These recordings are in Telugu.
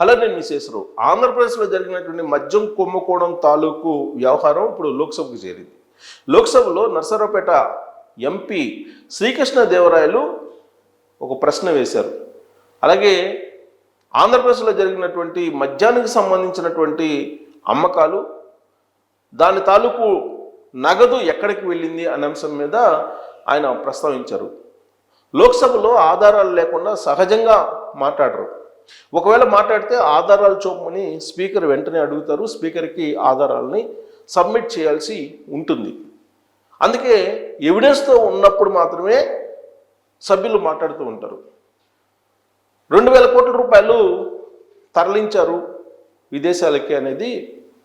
హలో నేను మిసేసరు ఆంధ్రప్రదేశ్లో జరిగినటువంటి మద్యం కుంభకోణం తాలూకు వ్యవహారం ఇప్పుడు లోక్సభకు చేరింది. లోక్సభలో నర్సరావుపేట ఎంపీ శ్రీకృష్ణదేవరాయలు ఒక ప్రశ్న వేశారు. అలాగే ఆంధ్రప్రదేశ్లో జరిగినటువంటి మద్యానికి సంబంధించినటువంటి అమ్మకాలు దాని తాలూకు నగదు ఎక్కడికి వెళ్ళింది అనే అంశం మీద ఆయన ప్రస్తావించారు. లోక్సభలో ఆధారాలు లేకుండా సహజంగా మాట్లాడరు. ఒకవేళ మాట్లాడితే ఆధారాలు చూపమని స్పీకర్ వెంటనే అడుగుతారు స్పీకర్కి ఆధారాలని సబ్మిట్ చేయాల్సి ఉంటుంది. అందుకే ఎవిడెన్స్తో ఉన్నప్పుడు మాత్రమే సభ్యులు మాట్లాడుతూ ఉంటారు. రెండు వేల కోట్ల రూపాయలు తరలించారు విదేశాలకి అనేది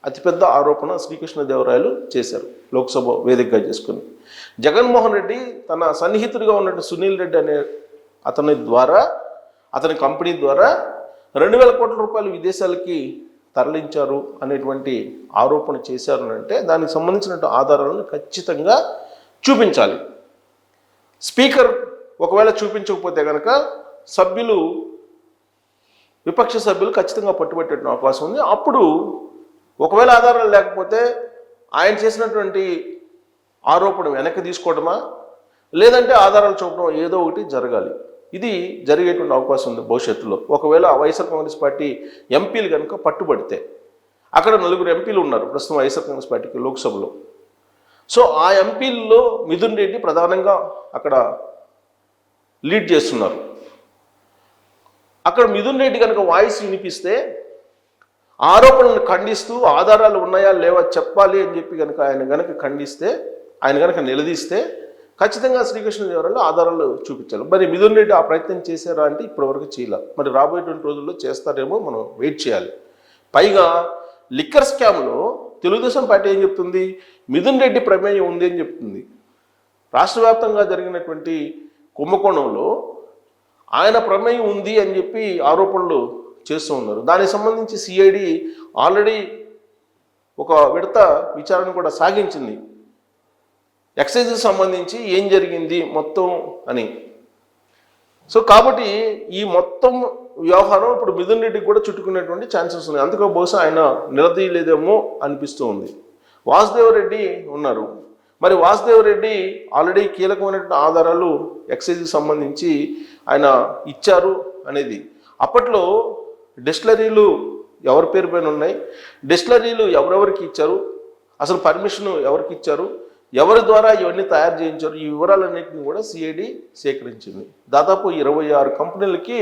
అతిపెద్ద ఆరోపణ శ్రీకృష్ణదేవరాయలు చేశారు లోక్సభ వేదికగా చేసుకుని. జగన్మోహన్ రెడ్డి తన సన్నిహితుడిగా ఉన్నట్టు సునీల్ రెడ్డి అనే అతని ద్వారా అతని కంపెనీ ద్వారా రెండు వేల కోట్ల రూపాయలు విదేశాలకి తరలించారు అనేటువంటి ఆరోపణ చేశారు అంటే దానికి సంబంధించిన ఆధారాలను ఖచ్చితంగా చూపించాలి. స్పీకర్ ఒకవేళ చూపించకపోతే కనుక సభ్యులు విపక్ష సభ్యులు ఖచ్చితంగా పట్టుబట్టే అవకాశం ఉంది. అప్పుడు ఒకవేళ ఆధారాలు లేకపోతే ఆయన చేసినటువంటి ఆరోపణ వెనక్కి తీసుకోవడమా లేదంటే ఆధారాలు చూపడం ఏదో ఒకటి జరగాలి. ఇది జరిగేటువంటి అవకాశం ఉంది భవిష్యత్తులో. ఒకవేళ వైఎస్ఆర్ కాంగ్రెస్ పార్టీ ఎంపీలు కనుక పట్టుబడితే అక్కడ నలుగురు ఎంపీలు ఉన్నారు ప్రస్తుతం వైఎస్ఆర్ కాంగ్రెస్ పార్టీకి లోక్సభలో. సో ఆ ఎంపీల్లో మిథున్ రెడ్డి ప్రధానంగా అక్కడ లీడ్ చేస్తున్నారు. అక్కడ మిథున్ రెడ్డి కనుక వాయిస్ వినిపిస్తే ఆరోపణలను ఖండిస్తూ ఆధారాలు ఉన్నాయా లేవా చెప్పాలి అని చెప్పి కనుక ఆయన కనుక ఖండిస్తే ఆయన కనుక నిలదీస్తే ఖచ్చితంగా శ్రీకృష్ణదేవరాయలు ఆధారాలు చూపించాలి. మరి మిథున్ రెడ్డి ఆ ప్రయత్నం చేశారా అంటే ఇప్పటివరకు చేయాల. మరి రాబోయేటువంటి రోజుల్లో చేస్తారేమో మనం వెయిట్ చేయాలి. పైగా లిక్కర్ స్కామ్లో తెలుగుదేశం పార్టీ ఏం చెప్తుంది? మిథున్ రెడ్డి ప్రమేయం ఉంది అని చెప్తుంది. రాష్ట్ర వ్యాప్తంగా జరిగినటువంటి కుంభకోణంలో ఆయన ప్రమేయం ఉంది అని చెప్పి ఆరోపణలు చేస్తూ ఉన్నారు. దానికి సంబంధించి సిఐడి ఆల్రెడీ ఒక విడత విచారణ కూడా సాగించింది. ఎక్సైజ్కి సంబంధించి ఏం జరిగింది మొత్తం అని. సో కాబట్టి ఈ మొత్తం వ్యవహారం ఇప్పుడు మిథున్ రెడ్డికి కూడా చుట్టుకునేటువంటి ఛాన్సెస్ ఉన్నాయి. అందుకే బహుశా ఆయన నిలదీయలేదేమో అనిపిస్తూ ఉంది. వాసుదేవరెడ్డి ఉన్నారు. మరి వాసుదేవరెడ్డి ఆల్రెడీ కీలకమైనటువంటి ఆధారాలు ఎక్సైజ్కి సంబంధించి ఆయన ఇచ్చారు అనేది. అప్పట్లో డిస్టిలరీలు ఎవరి పేరు పైన ఉన్నాయి? డిస్టిలరీలు ఎవరెవరికి ఇచ్చారు? అసలు పర్మిషన్ ఎవరికి ఇచ్చారు? ఎవరి ద్వారా ఇవన్నీ తయారు చేయించారు ఈ వివరాలన్నింటినీ కూడా సిఐడి సేకరించింది. దాదాపు ఇరవై ఆరు కంపెనీలకి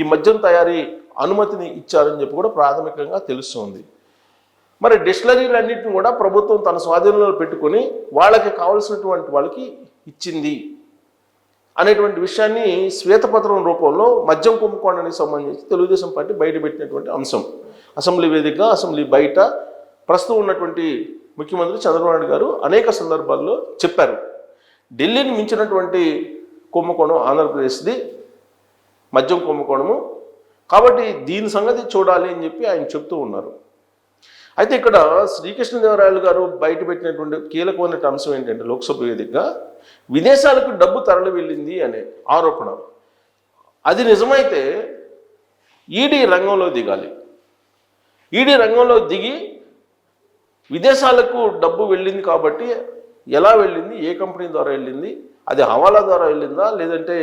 ఈ మద్యం తయారీ అనుమతిని ఇచ్చారని చెప్పి కూడా ప్రాథమికంగా తెలుస్తుంది. మరి డిస్టిలరీలన్నింటిని కూడా ప్రభుత్వం తన స్వాధీనంలో పెట్టుకొని వాళ్ళకి కావలసినటువంటి వాళ్ళకి ఇచ్చింది అనేటువంటి విషయాన్ని శ్వేతపత్రం రూపంలో మద్యం కుంభకోణానికి సంబంధించి తెలుగుదేశం పార్టీ బయటపెట్టినటువంటి అంశం. అసెంబ్లీ వేదికగా అసెంబ్లీ బయట ప్రస్తుతం ఉన్నటువంటి ముఖ్యమంత్రి చంద్రబాబు నాయుడు గారు అనేక సందర్భాల్లో చెప్పారు. ఢిల్లీని మించినటువంటి కుంభకోణం ఆంధ్రప్రదేశ్ది మద్యం కుంభకోణము. కాబట్టి దీని సంగతి చూడాలి అని చెప్పి ఆయన చెప్తూ ఉన్నారు. అయితే ఇక్కడ శ్రీకృష్ణదేవరాయలు గారు బయటపెట్టినటువంటి కీలకమైన అంశం ఏంటంటే లోక్సభ వేదికగా విదేశాలకు డబ్బు తరలి వెళ్ళింది అనే ఆరోపణ. అది నిజమైతే ఈడీ రంగంలో దిగాలి. ఈడీ రంగంలో దిగి విదేశాలకు డబ్బు వెళ్ళింది కాబట్టి ఎలా వెళ్ళింది? ఏ కంపెనీ ద్వారా వెళ్ళింది? అది హవాలా ద్వారా వెళ్ళిందా? లేదంటే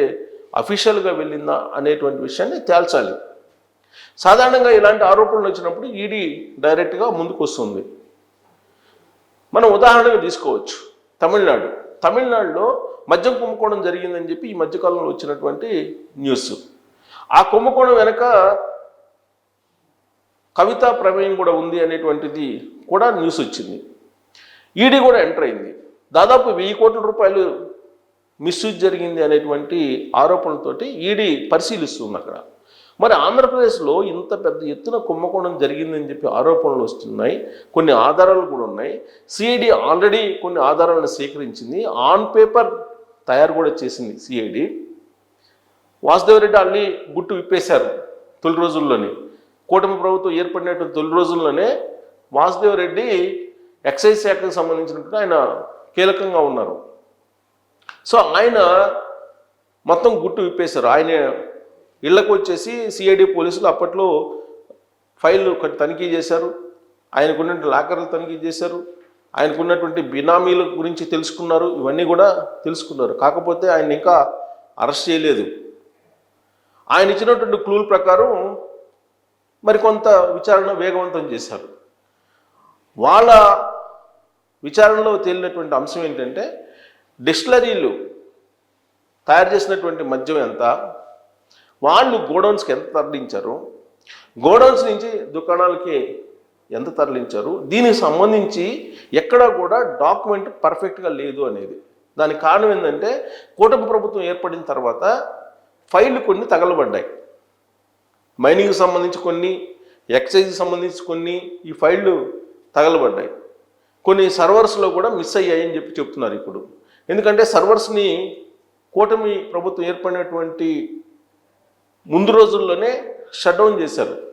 అఫీషియల్గా వెళ్ళిందా? అనేటువంటి విషయాన్ని తేల్చాలి. సాధారణంగా ఇలాంటి ఆరోపణలు వచ్చినప్పుడు ఈడీ డైరెక్ట్గా ముందుకు వస్తుంది మనం ఉదాహరణగా తీసుకోవచ్చు. తమిళనాడు. తమిళనాడులో మద్యం కుంభకోణం జరిగిందని చెప్పి ఈ మధ్యకాలంలో వచ్చినటువంటి న్యూస్. ఆ కుంభకోణం వెనక కవిత ప్రమేయం కూడా ఉంది అనేటువంటిది కూడా న్యూస్ వచ్చింది. ఈడీ కూడా ఎంటర్ అయింది. దాదాపు వెయ్యి కోట్ల రూపాయలు మిస్యూజ్ జరిగింది అనేటువంటి ఆరోపణలతోటి ఈడీ పరిశీలిస్తుంది అక్కడ. మరి ఆంధ్రప్రదేశ్లో ఇంత పెద్ద ఎత్తున కుంభకోణం జరిగిందని చెప్పి ఆరోపణలు వస్తున్నాయి. కొన్ని ఆధారాలు కూడా ఉన్నాయి. సిఐడి ఆల్రెడీ కొన్ని ఆధారాలను సేకరించింది. ఆన్ పేపర్ తయారు కూడా చేసింది సిఐడి. వాసుదేవరెడ్డి అల్లి గుట్టు విప్పేశారు తొలి రోజుల్లోనే. కూటమి ప్రభుత్వం ఏర్పడినటువంటి తొలి రోజుల్లోనే వాసుదేవరెడ్డి ఎక్సైజ్ శాఖకు సంబంధించినట్టు ఆయన కీలకంగా ఉన్నారు. సో ఆయన మొత్తం గుట్టు విప్పేశారు. ఆయన ఇళ్ళకు వచ్చేసి సిఐడి పోలీసులు అప్పట్లో ఫైల్ తనిఖీ చేశారు. ఆయనకున్నటువంటి లాకర్లు తనిఖీ చేశారు. ఆయనకున్నటువంటి బినామీల గురించి తెలుసుకున్నారు. ఇవన్నీ కూడా తెలుసుకున్నారు. కాకపోతే ఆయన ఇంకా అరెస్ట్ చేయలేదు. ఆయన ఇచ్చినటువంటి క్లూల ప్రకారం మరికొంత విచారణ వేగవంతం చేశారు. వాళ్ళ విచారణలో తేలినటువంటి అంశం ఏంటంటే డిస్టిలరీలు తయారు చేసినటువంటి మద్యం ఎంత వాళ్ళు గోడౌన్స్కి ఎంత తరలించారు గోడౌన్స్ నుంచి దుకాణాలకి ఎంత తరలించారు దీనికి సంబంధించి ఎక్కడా కూడా డాక్యుమెంట్ పర్ఫెక్ట్గా లేదు అనేది. దానికి కారణం ఏంటంటే కూటమి ప్రభుత్వం ఏర్పడిన తర్వాత ఫైళ్ళు కొన్ని తగలబడ్డాయి. మైనింగ్కి సంబంధించి కొన్ని ఎక్సైజ్కి సంబంధించి కొన్ని ఈ ఫైళ్ళు తగలబడ్డాయి. కొన్ని సర్వర్స్లో కూడా మిస్ అయ్యాయని చెప్పి చెప్తున్నారు ఇప్పుడు. ఎందుకంటే సర్వర్స్ని కూటమి ప్రభుత్వం ఏర్పడినటువంటి ముందు రోజుల్లోనే షట్డౌన్ చేశారు.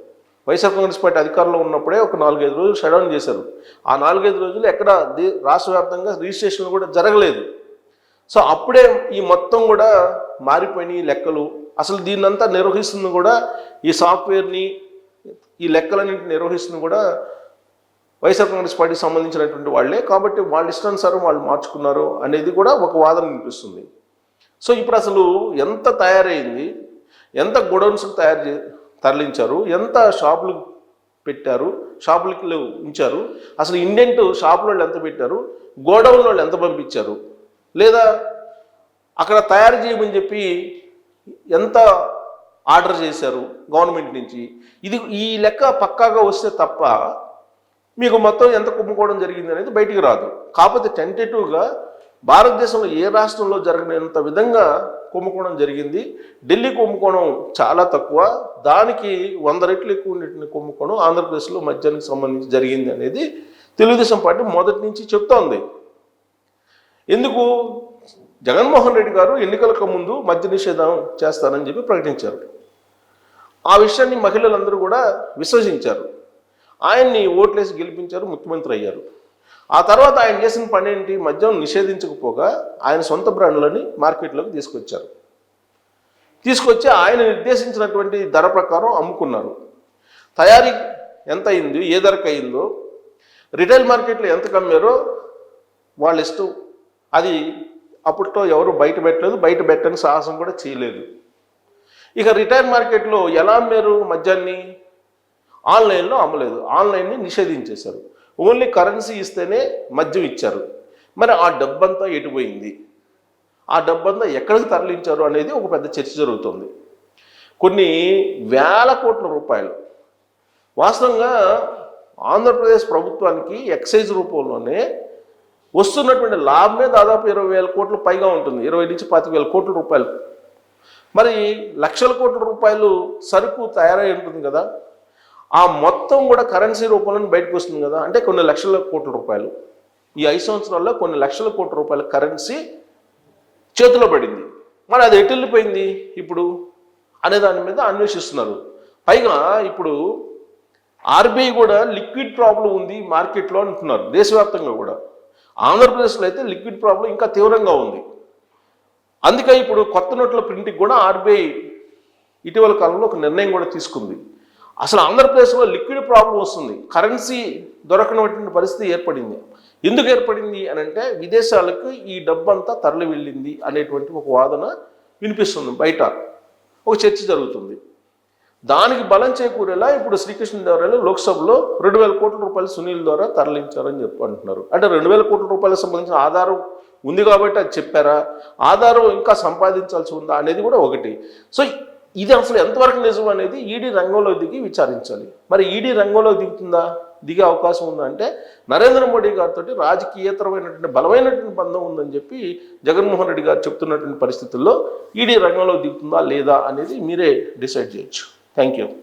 వైఎస్ఆర్ కాంగ్రెస్ పార్టీ అధికారంలో ఉన్నప్పుడే ఒక నాలుగైదు రోజులు షట్డౌన్ చేశారు. ఆ నాలుగైదు రోజులు ఎక్కడ దే- రాష్ట్ర వ్యాప్తంగా రిజిస్ట్రేషన్ కూడా జరగలేదు. సో అప్పుడే ఈ మొత్తం కూడా మారిపోయినాయి లెక్కలు. అసలు దీన్నంతా నిర్వహిస్తుంది కూడా ఈ సాఫ్ట్వేర్ని ఈ లెక్కలన్నింటిని నిర్వహిస్తుంది కూడా వైఎస్ఆర్ కాంగ్రెస్ పార్టీకి సంబంధించినటువంటి వాళ్ళే. కాబట్టి వాళ్ళ ఇష్టానుసారం వాళ్ళు మార్చుకున్నారు అనేది కూడా ఒక వాదన వినిపిస్తుంది. సో ఇప్పుడు అసలు ఎంత తయారైంది ఎంత గొడౌన్స్ తయారు చే తరలించారు ఎంత షాపులు పెట్టారు షాపులకి ఉంచారు అసలు ఇండెంట్ షాపుల వాళ్ళు ఎంత పెట్టారు గోడౌన్ వాళ్ళు ఎంత పంపించారు లేదా అక్కడ తయారు చేయమని చెప్పి ఎంత ఆర్డర్ చేశారు గవర్నమెంట్ నుంచి? ఇది ఈ లెక్క పక్కాగా వస్తే తప్ప మీకు మొత్తం ఎంత కుంభకోణం జరిగింది అనేది బయటికి రాదు. కాకపోతే టెంటేటివ్గా భారతదేశంలో ఏ రాష్ట్రంలో జరగనంత విధంగా కుంభకోణం జరిగింది. ఢిల్లీ కుంభకోణం చాలా తక్కువ. దానికి వంద రెట్లు ఎక్కువ ఉండేటువంటి కుంభకోణం ఆంధ్రప్రదేశ్లో మద్యానికి సంబంధించి జరిగింది అనేది తెలుగుదేశం పార్టీ మొదటి నుంచి చెప్తోంది. ఎందుకు? జగన్మోహన్ రెడ్డి గారు ఎన్నికలకు ముందు మద్య నిషేధం చేస్తానని చెప్పి ప్రకటించారు. ఆ విషయాన్ని మహిళలందరూ కూడా విశ్వసించారు. ఆయన్ని ఓట్లేసి గెలిపించారు ముఖ్యమంత్రి అయ్యారు. ఆ తర్వాత ఆయన చేసిన పని ఏంటి మద్యం నిషేధించకపోగా ఆయన సొంత బ్రాండ్లని మార్కెట్లోకి తీసుకొచ్చారు. తీసుకొచ్చి ఆయన నిర్దేశించినటువంటి ధర ప్రకారం అమ్ముకున్నారు. తయారీ ఎంత అయింది? ఏ ధరకు అయిందో? రిటైల్ మార్కెట్లో ఎంత కమ్మారో వాళ్ళ ఇష్టం. అది అప్పట్లో ఎవరు బయట పెట్టలేదు బయట పెట్టని సాహసం కూడా చేయలేదు. ఇక రిటైల్ మార్కెట్లో ఎలా అమ్మారు మద్యాన్ని? ఆన్లైన్లో అమ్మలేదు ఆన్లైన్ని నిషేధించేశారు. ఓన్లీ కరెన్సీ ఇస్తేనే మద్యం ఇచ్చారు. మరి ఆ డబ్బంతా ఎటుపోయింది ఆ డబ్బంతా ఎక్కడికి తరలించారు అనేది ఒక పెద్ద చర్చ జరుగుతుంది. కొన్ని వేల కోట్ల రూపాయలు. వాస్తవంగా ఆంధ్రప్రదేశ్ ప్రభుత్వానికి ఎక్సైజ్ రూపంలోనే వస్తున్నటువంటి లాభమే దాదాపు ఇరవై వేల కోట్ల పైగా ఉంటుంది. ఇరవై నుంచి పాతిక వేల కోట్ల రూపాయలు. మరి లక్షల కోట్ల రూపాయలు సరుకు తయారై ఉంటుంది కదా. ఆ మొత్తం కూడా కరెన్సీ రూపంలో బయటకు వస్తుంది కదా. అంటే కొన్ని లక్షల కోట్ల రూపాయలు. ఈ ఐదు సంవత్సరాల్లో కొన్ని లక్షల కోట్ల రూపాయల కరెన్సీ చేతిలో పడింది. మరి అది ఎటు వెళ్ళిపోయింది ఇప్పుడు? అనే దాని మీద అన్వేషిస్తున్నారు. పైగా ఇప్పుడు ఆర్బీఐ కూడా లిక్విడ్ ప్రాబ్లం ఉంది మార్కెట్లో అంటున్నారు. దేశవ్యాప్తంగా కూడా. ఆంధ్రప్రదేశ్లో అయితే లిక్విడ్ ప్రాబ్లం ఇంకా తీవ్రంగా ఉంది. అందుకే ఇప్పుడు కొత్త నోట్ల ప్రింట్కి కూడా ఆర్బీఐ ఇటీవల కాలంలో ఒక నిర్ణయం కూడా తీసుకుంది. అసలు ఆంధ్రప్రదేశ్లో లిక్విడ్ ప్రాబ్లం వస్తుంది. కరెన్సీ దొరకనటువంటి పరిస్థితి ఏర్పడింది. ఎందుకు ఏర్పడింది అని అంటే విదేశాలకు ఈ డబ్బంతా తరలి వెళ్ళింది అనేటువంటి ఒక వాదన వినిపిస్తుంది బయట. ఒక చర్చ జరుగుతుంది. దానికి బలం చేకూరేలా ఇప్పుడు శ్రీకృష్ణదేవరాయలు లోక్సభలో రెండు వేల కోట్ల రూపాయలు సునీల్ ద్వారా తరలించారని చెప్పి అంటున్నారు. అంటే రెండు వేల కోట్ల రూపాయలకు సంబంధించిన ఆధారం ఉంది కాబట్టి అది చెప్పారా? ఆధారం ఇంకా సంపాదించాల్సి ఉందా అనేది కూడా ఒకటి. సో ఇది అసలు ఎంతవరకు నిజం అనేది ఈడీ రంగంలో దిగి విచారించాలి. మరి ఈడీ రంగంలో దిగుతుందా? దిగే అవకాశం ఉందా? అంటే నరేంద్ర మోడీ గారితో రాజకీయేతరమైనటువంటి బలమైనటువంటి బంధం ఉందని చెప్పి జగన్మోహన్ రెడ్డి గారు చెప్తున్నటువంటి పరిస్థితుల్లో ఈడీ రంగంలో దిగుతుందా లేదా అనేది మీరే డిసైడ్ చేయొచ్చు. Thank you.